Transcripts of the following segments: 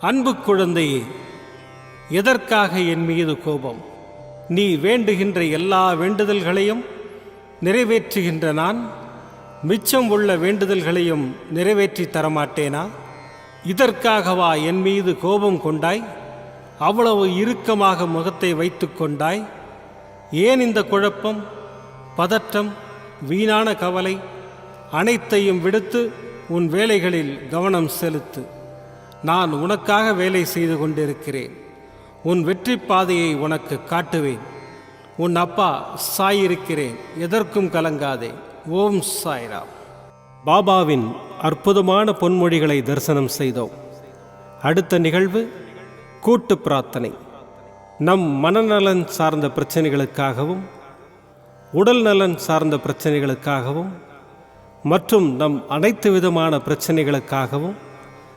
அன்பு குழந்தையே எதற்காக என் மீது கோபம்? நீ வேண்டுகின்ற எல்லா வேண்டுதல்களையும் நிறைவேற்றுகின்ற நான் மிச்சம் உள்ள வேண்டுதல்களையும் நிறைவேற்றி தரமாட்டேனா? இதற்காகவா என் மீது கோபம் கொண்டாய்? அவ்வளவு இறுக்கமாக முகத்தை வைத்து கொண்டாய்? ஏன் இந்த குழப்பம்? பதற்றம் வீணான கவலை அனைத்தையும் விடுத்து உன் வேலைகளில் கவனம் செலுத்து. நான் உனக்காக வேலை செய்து கொண்டிருக்கிறேன். உன் வெற்றி பாதையை உனக்கு காட்டுவேன். உன் அப்பா சாயிருக்கிறேன். எதற்கும் கலங்காதே. ஓம் சாய்ராம். பாபாவின் அற்புதமான பொன்மொழிகளை தரிசனம் செய்தோம். அடுத்த நிகழ்வு கூட்டு பிரார்த்தனை. நம் மனநலன் சார்ந்த பிரச்சனைகளுக்காகவும் உடல் நலன் சார்ந்த பிரச்சனைகளுக்காகவும் மற்றும் நம் அனைத்து விதமான பிரச்சனைகளுக்காகவும்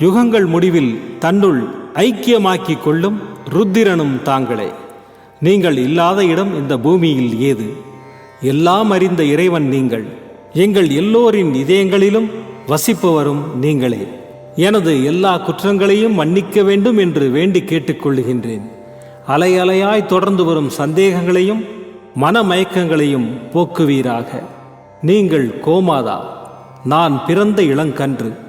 யுகங்கள் முடிவில் தன்னுள் ஐக்கியமாக்கி கொள்ளும் ருத்திரனும் தாங்களே. நீங்கள் இல்லாத இடம் இந்த பூமியில் ஏது? எல்லாம் அறிந்த இறைவன் நீங்கள். எங்கள் எல்லோரின் இதயங்களிலும் வசிப்பவரும் நீங்களே. எனது எல்லா குற்றங்களையும் மன்னிக்க வேண்டும் என்று வேண்டி கேட்டுக்கொள்கின்றேன் அலை அலையாய் தொடர்ந்து வரும் சந்தேகங்களையும் மனமயக்கங்களையும் போக்குவீராக. நீங்கள் கோமாதா. நான் பிறந்த இளங்கன்று.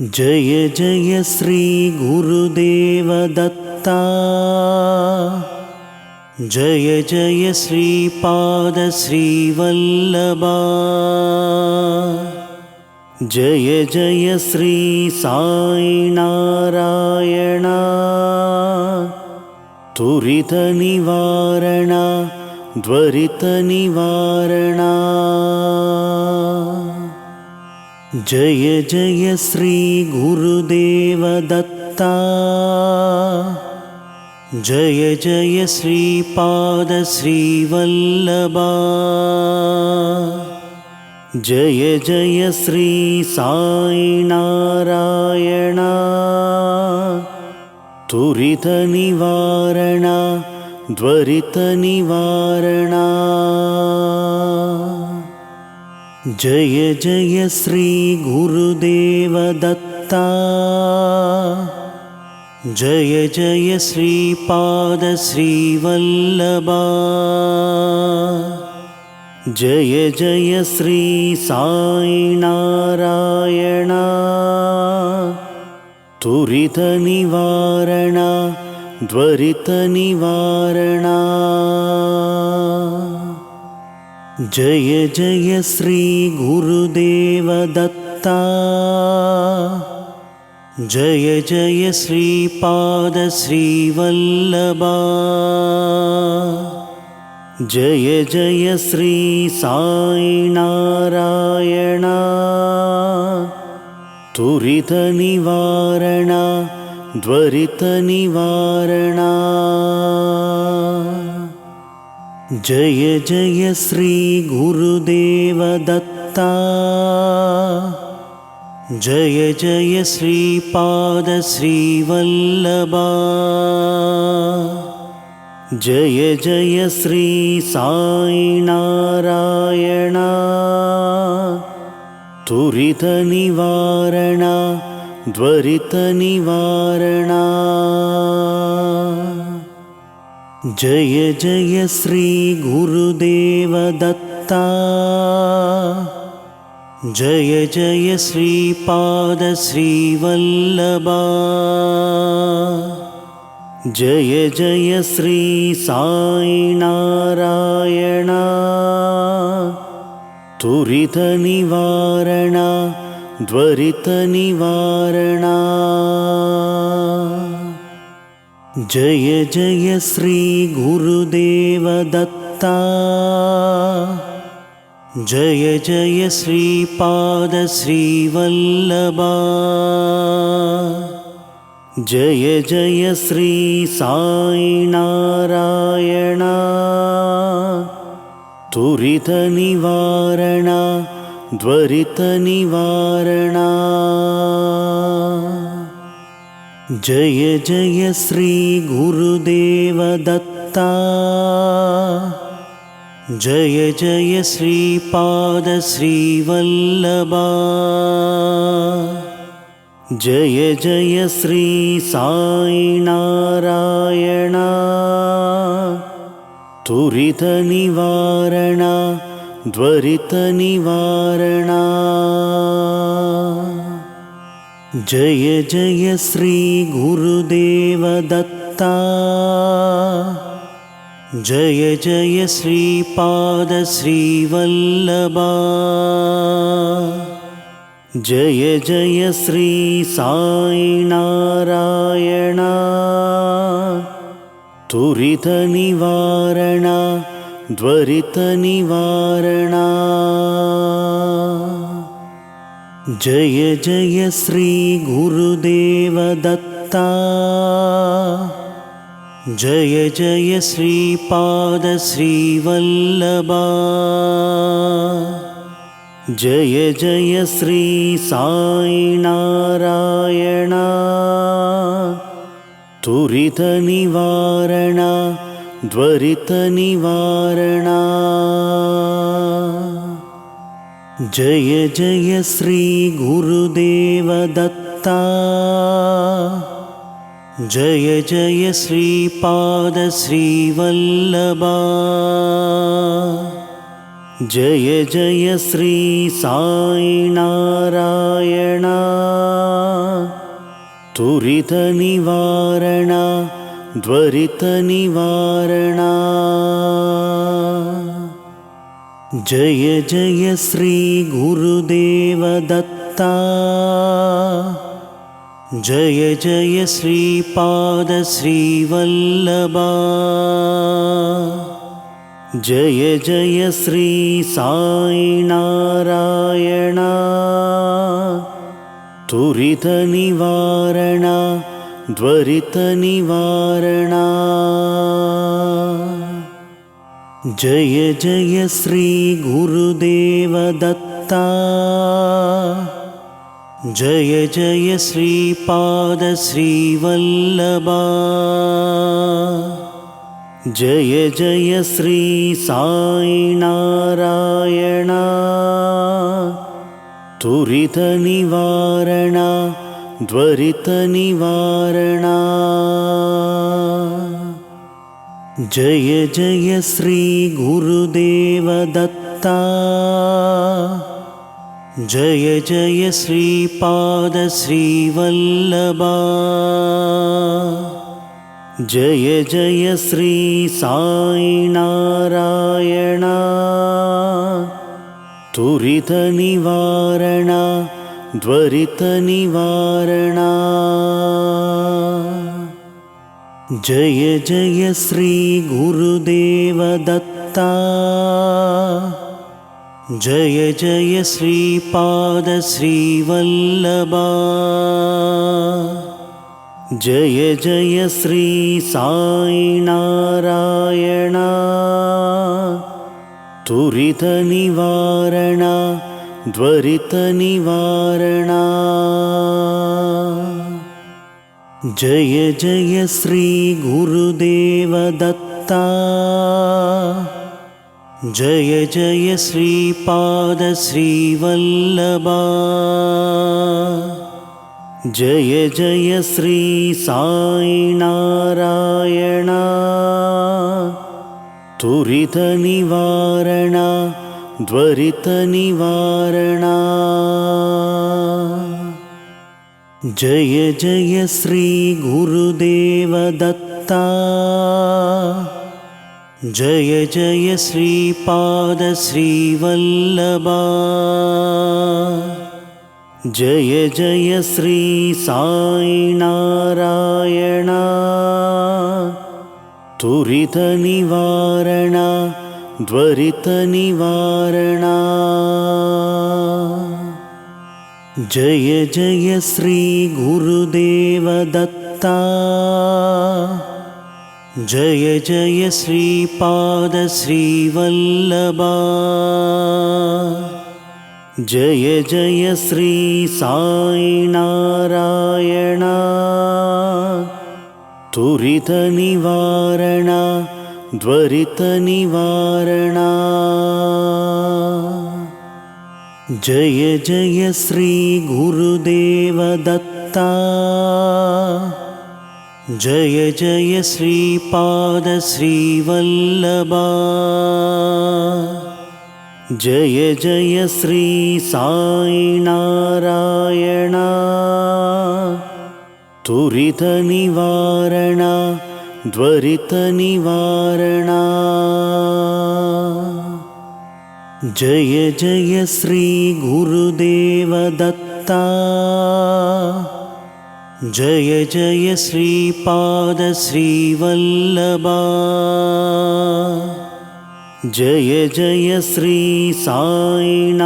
जय जय श्रीगुरुदेवदत्ता जय जय श्रीपादश्रीवल्लभा जय जय श्री साईनारायणा। त्वरितनिवारण त्वरितनिवारणा जय जय श्रीगुरुदेवदत्ता जय जय श्रीपाद श्रीवल्लभा जय जय श्री साईनारायणा त्वरितनिवारण त्वरितनिवारणा जय जय श्रीगुरुदेवदत्ता जय जय श्रीपाद श्रीवल्लभा। जय जय श्री त्वरितनिवारण त्वरितनिवारणा जय जय श्रीगुरुदेवदत्ता जय जय श्रीपाद श्रीवल्लभा। जय जय श्री साईनारायणा। त्वरितनिवारण त्वरितनिवारणा जय जय श्रीगुरुदेवदत्ता जय जय श्रीपाद श्रीवल्लभा। जय जय श्री साईनारायणा। त्वरितनिवारण त्वरितनिवारणा जय जय श्रीगुरुदेवदत्ता जय जय श्रीपाद श्रीवल्लभा जय जय श्री साईनारायणा। त्वरितनिवारण त्वरितनिवारणा जय जय श्रीगुरुदेवदत्ता जय जय श्रीपाद श्रीवल्लभा। जय जय श्री साईनारायणा त्वरितनिवारण त्वरितनिवारणा जय जय श्रीगुरुदेवदत्ता जय जय श्रीपाद श्रीवल्लभा। जय जय श्री साईनारायणा। त्वरितनिवारण त्वरितनिवारणा जय जय श्रीगुरुदेवदत्ता जय जय श्रीपाद श्रीवल्लभा जय जय श्री त्वरितनिवारण त्वरितनिवारणा जय जय श्रीगुरुदेवदत्ता जय जय श्रीपाद श्रीवल्लभा। जय जय श्री साईनारायणा त्वरितनिवारण त्वरितनिवारणा जय जय श्रीगुरुदेवदत्ता जय जय श्रीपाद श्रीवल्लभा। जय जय श्री साईनारायणा। त्वरितनिवारण त्वरितनिवारणा जय जय श्रीगुरुदेवदत्ता जय जय श्रीपाद श्रीवल्लभा जय जय श्री साईनारायणा त्वरितनिवारण त्वरितनिवारणा जय जय श्रीगुरुदेवदत्ता जय जय श्रीपादश्रीवल्लभा जय जय श्री साईनारायणा त्वरितनिवारणा त्वरितनिवारणा जय जय श्रीगुरुदेवदत्ता जय जय श्रीपादश्रीवल्लभा जय जय श्री साईनारायणा त्वरितनिवारणा त्वरितनिवारणा जय जय श्रीगुरुदेवदत्ता जय जय श्रीपादश्रीवल्लभा जय जय श्री साईनारायणा। त्वरितनिवारणा त्वरितनिवारणा जय जय श्रीगुरुदेवदत्ता जय जय श्रीपादश्रीवल्लभा जय जय श्री साईनारायणा त्वरितनिवारणा त्वरितनिवारणा जय जय श्रीगुरुदेवदत्ता जय जय श्रीपादश्रीवल्लभा जय जय श्री साईनारायणा त्वरितनिवारणा त्वरितनिवारणा जय जय श्रीगुरुदेवदत्ता जय जय श्रीपादश्रीवल्लभा जय जय श्री साईनारायणा त्वरितनिवारणा त्वरितनिवारणा जय जय श्रीगुरुदेवदत्ता जय जय श्रीपादश्रीवल्लभा जय जय श्री साईनारायणा त्वरितनिवारणा त्वरितनिवारणा जय जय श्रीगुरुदेवदत्ता जय जय श्रीपादश्रीवल्लभा जय जय श्री साईनारायणा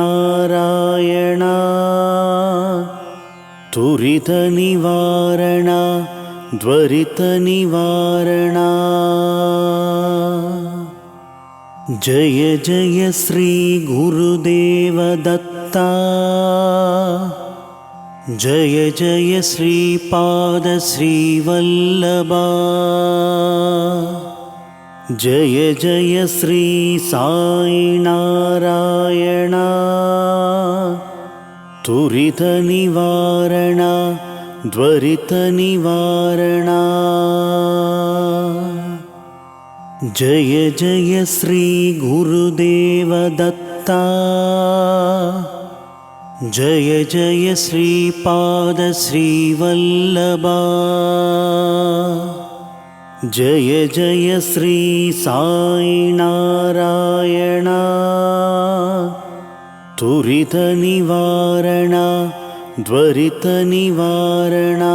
त्वरितनिवारणा त्वरितनिवारणा जय जय श्रीगुरुदेवदत्ता जय जय श्रीपादश्रीवल्लभा जय जय श्री साईनारायणा। त्वरितनिवारणा त्वरितनिवारणा जय जय श्रीगुरुदेवदत्ता जय जय श्रीपादश्रीवल्लभा जय जय श्री साईनारायणा त्वरितनिवारणा त्वरितनिवारणा